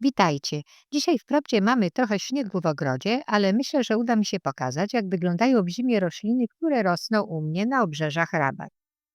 Witajcie. Dzisiaj wprawdzie mamy trochę śniegu w ogrodzie, ale myślę, że uda mi się pokazać, jak wyglądają w zimie rośliny, które rosną u mnie na obrzeżach Rabat.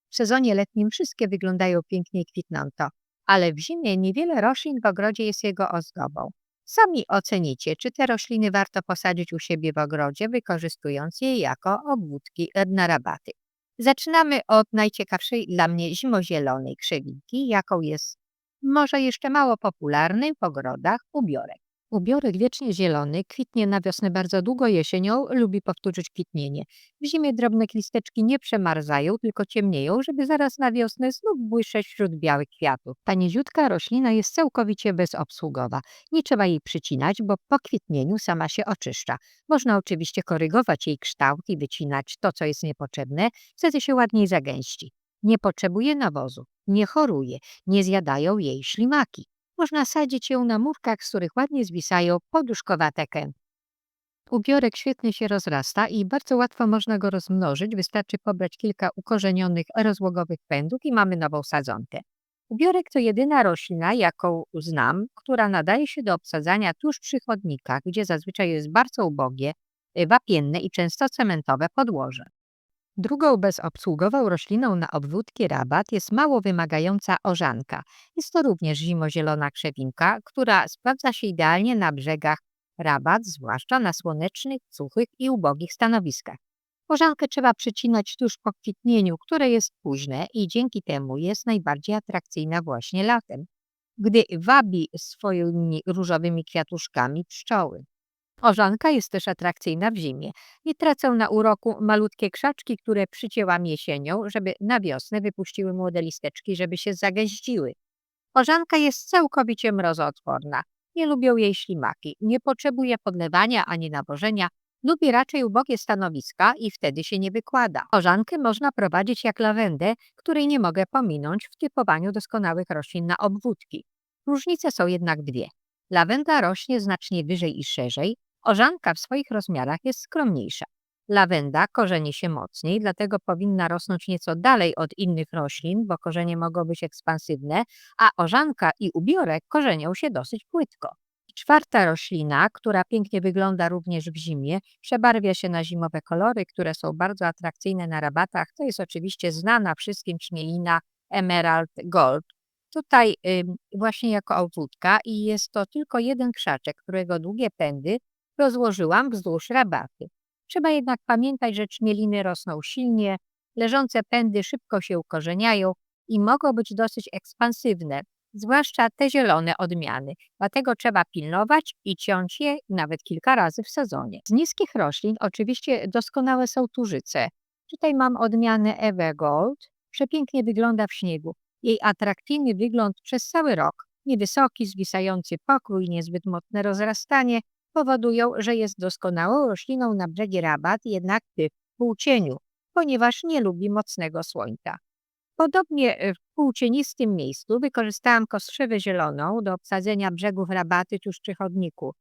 W sezonie letnim wszystkie wyglądają pięknie i kwitnąco, ale w zimie niewiele roślin w ogrodzie jest jego ozdobą. Sami ocenicie, czy te rośliny warto posadzić u siebie w ogrodzie, wykorzystując je jako obwódki na rabaty. Zaczynamy od najciekawszej dla mnie zimozielonej krzewinki, jaką jest może jeszcze mało popularny w ogrodach ubiorek. Ubiorek wiecznie zielony kwitnie na wiosnę bardzo długo jesienią, lubi powtórzyć kwitnienie. W zimie drobne listeczki nie przemarzają, tylko ciemnieją, żeby zaraz na wiosnę znów błyszczeć wśród białych kwiatów. Ta niziutka roślina jest całkowicie bezobsługowa. Nie trzeba jej przycinać, bo po kwitnieniu sama się oczyszcza. Można oczywiście korygować jej kształt i wycinać to, co jest niepotrzebne, wtedy się ładniej zagęści. Nie potrzebuje nawozu, nie choruje, nie zjadają jej ślimaki. Można sadzić ją na mówkach, z których ładnie zwisają poduszkowate. Ubiorek świetnie się rozrasta i bardzo łatwo można go rozmnożyć. Wystarczy pobrać kilka ukorzenionych rozłogowych pędów i mamy nową sadzonkę. Ubiorek to jedyna roślina, jaką znam, która nadaje się do obsadzania tuż przy chodnikach, gdzie zazwyczaj jest bardzo ubogie, y, wapienne i często cementowe podłoże. Drugą bezobsługową rośliną na obwódki rabat jest mało wymagająca orzanka. Jest to również zimozielona krzewinka, która sprawdza się idealnie na brzegach rabat, zwłaszcza na słonecznych, suchych i ubogich stanowiskach. Orzankę trzeba przycinać tuż po kwitnieniu, które jest późne i dzięki temu jest najbardziej atrakcyjna właśnie latem, gdy wabi swoimi różowymi kwiatuszkami pszczoły. Orzanka jest też atrakcyjna w zimie. Nie tracą na uroku malutkie krzaczki, które przycięłam jesienią, żeby na wiosnę wypuściły młode listeczki, żeby się zagęściły. Orzanka jest całkowicie mrozoodporna. Nie lubią jej ślimaki. Nie potrzebuje podlewania ani nawożenia. Lubi raczej ubogie stanowiska i wtedy się nie wykłada. Orzankę można prowadzić jak lawendę, której nie mogę pominąć w typowaniu doskonałych roślin na obwódki. Różnice są jednak dwie. Lawenda rośnie znacznie wyżej i szerzej, orzanka w swoich rozmiarach jest skromniejsza. Lawenda korzeni się mocniej, dlatego powinna rosnąć nieco dalej od innych roślin, bo korzenie mogą być ekspansywne, a orzanka i ubiorek korzenią się dosyć płytko. Czwarta roślina, która pięknie wygląda również w zimie, przebarwia się na zimowe kolory, które są bardzo atrakcyjne na rabatach. To jest oczywiście znana wszystkim czmielina Emerald Gold, tutaj właśnie jako obwódka i jest to tylko jeden krzaczek, którego długie pędy rozłożyłam wzdłuż rabaty. Trzeba jednak pamiętać, że czmieliny rosną silnie, leżące pędy szybko się ukorzeniają i mogą być dosyć ekspansywne, zwłaszcza te zielone odmiany. Dlatego trzeba pilnować i ciąć je nawet kilka razy w sezonie. Z niskich roślin oczywiście doskonałe są tużyce. Tutaj mam odmianę Evergold. Przepięknie wygląda w śniegu. Jej atrakcyjny wygląd przez cały rok, niewysoki, zwisający pokój, niezbyt mocne rozrastanie powodują, że jest doskonałą rośliną na brzegi rabat, jednak w półcieniu, ponieważ nie lubi mocnego słońca. Podobnie w półcienistym miejscu wykorzystałam kostrzewę zieloną do obsadzenia brzegów rabaty tuż przy chodniku.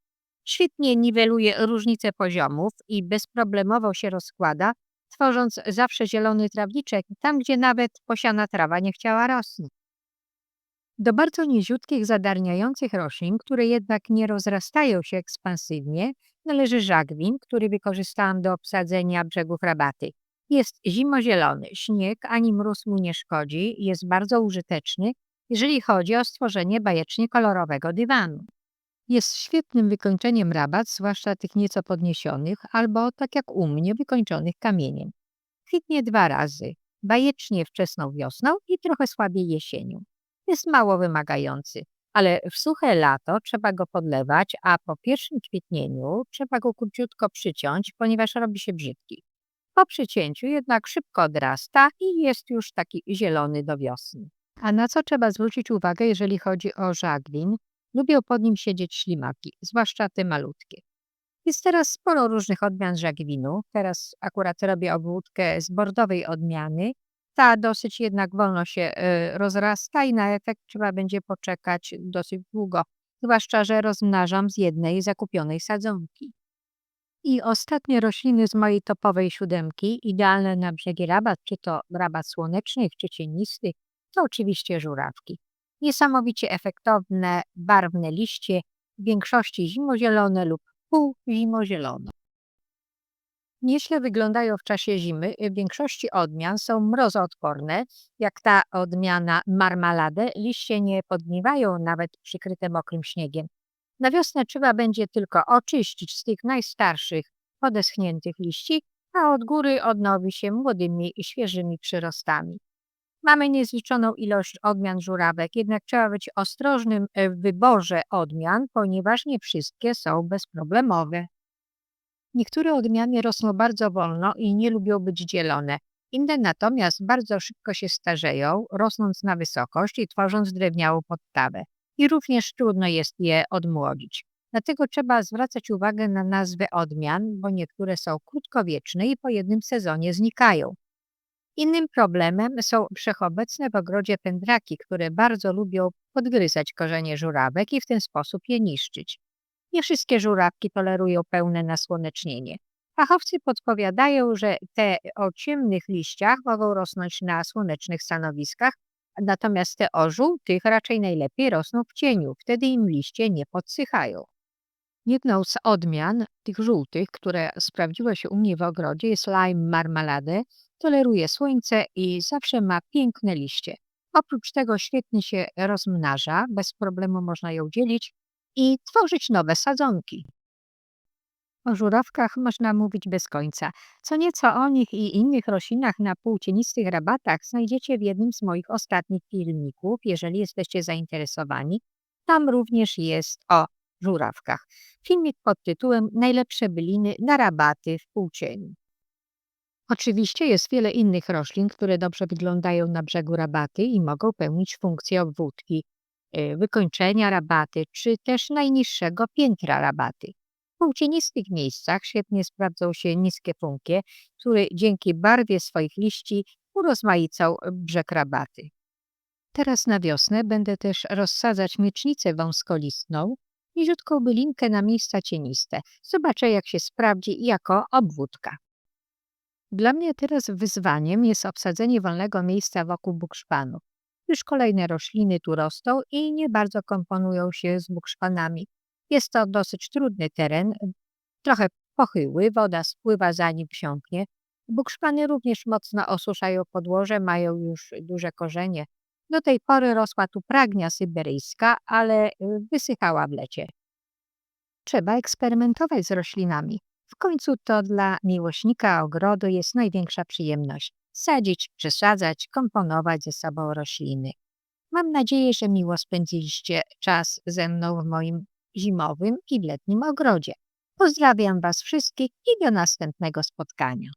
Świetnie niweluje różnice poziomów i bezproblemowo się rozkłada, tworząc zawsze zielony trawniczek tam, gdzie nawet posiana trawa nie chciała rosnąć. Do bardzo niziutkich, zadarniających roślin, które jednak nie rozrastają się ekspansywnie, należy żagwin, który wykorzystałam do obsadzenia brzegów rabaty. Jest zimozielony, śnieg ani mróz mu nie szkodzi, jest bardzo użyteczny, jeżeli chodzi o stworzenie bajecznie kolorowego dywanu. Jest świetnym wykończeniem rabat, zwłaszcza tych nieco podniesionych, albo tak jak u mnie, wykończonych kamieniem. Kwitnie dwa razy, bajecznie wczesną wiosną i trochę słabiej jesienią. Jest mało wymagający, ale w suche lato trzeba go podlewać, a po pierwszym kwitnieniu trzeba go króciutko przyciąć, ponieważ robi się brzydki. Po przycięciu jednak szybko odrasta i jest już taki zielony do wiosny. A na co trzeba zwrócić uwagę, jeżeli chodzi o żaglin? Lubią pod nim siedzieć ślimaki, zwłaszcza te malutkie. Jest teraz sporo różnych odmian żagwinu. Teraz akurat robię obwódkę z bordowej odmiany. Ta dosyć jednak wolno się y, rozrasta i na efekt trzeba będzie poczekać dosyć długo, zwłaszcza, że rozmnażam z jednej zakupionej sadzonki. I ostatnie rośliny z mojej topowej siódemki, idealne na brzegi rabat, czy to rabat słonecznych, czy cienistych, to oczywiście żurawki. Niesamowicie efektowne, barwne liście w większości zimozielone lub półzimozielone. Nieźle wyglądają w czasie zimy. W większości odmian są mrozoodporne, jak ta odmiana marmalade. Liście nie podgniwają nawet przykryte mokrym śniegiem. Na wiosnę trzeba będzie tylko oczyścić z tych najstarszych, podeschniętych liści, a od góry odnowi się młodymi i świeżymi przyrostami. Mamy niezliczoną ilość odmian żurawek, jednak trzeba być ostrożnym w wyborze odmian, ponieważ nie wszystkie są bezproblemowe. Niektóre odmiany rosną bardzo wolno i nie lubią być dzielone. Inne natomiast bardzo szybko się starzeją, rosnąc na wysokość i tworząc drewniałą podstawę. I również trudno jest je odmłodzić. Dlatego trzeba zwracać uwagę na nazwę odmian, bo niektóre są krótkowieczne i po jednym sezonie znikają. Innym problemem są wszechobecne w ogrodzie pędraki, które bardzo lubią podgryzać korzenie żurawek i w ten sposób je niszczyć. Nie wszystkie żurawki tolerują pełne nasłonecznienie. Fachowcy podpowiadają, że te o ciemnych liściach mogą rosnąć na słonecznych stanowiskach, natomiast te o żółtych raczej najlepiej rosną w cieniu, wtedy im liście nie podsychają. Jedną z odmian tych żółtych, które sprawdziły się u mnie w ogrodzie jest lime marmalade. Toleruje słońce i zawsze ma piękne liście. Oprócz tego świetnie się rozmnaża, bez problemu można ją dzielić i tworzyć nowe sadzonki. O żurawkach można mówić bez końca. Co nieco o nich i innych roślinach na półcienistych rabatach znajdziecie w jednym z moich ostatnich filmików, jeżeli jesteście zainteresowani. Tam również jest o żurawkach. Filmik pod tytułem Najlepsze byliny na rabaty w półcieniu. Oczywiście jest wiele innych roślin, które dobrze wyglądają na brzegu rabaty i mogą pełnić funkcję obwódki, wykończenia rabaty, czy też najniższego piętra rabaty. W półcienistych miejscach świetnie sprawdzą się niskie funkie, które dzięki barwie swoich liści urozmaicą brzeg rabaty. Teraz na wiosnę będę też rozsadzać miecznicę wąskolistną, niziutką bylinkę na miejsca cieniste. Zobaczę, jak się sprawdzi jako obwódka. Dla mnie teraz wyzwaniem jest obsadzenie wolnego miejsca wokół bukszpanu. Już kolejne rośliny tu rosną i nie bardzo komponują się z bukszpanami. Jest to dosyć trudny teren, trochę pochyły, woda spływa zanim wsiąknie. Bukszpany również mocno osuszają podłoże, mają już duże korzenie. Do tej pory rosła tu pragnia syberyjska, ale y, wysychała w lecie. Trzeba eksperymentować z roślinami. W końcu to dla miłośnika ogrodu jest największa przyjemność sadzić, przesadzać, komponować ze sobą rośliny. Mam nadzieję, że miło spędziliście czas ze mną w moim zimowym i letnim ogrodzie. Pozdrawiam Was wszystkich i do następnego spotkania.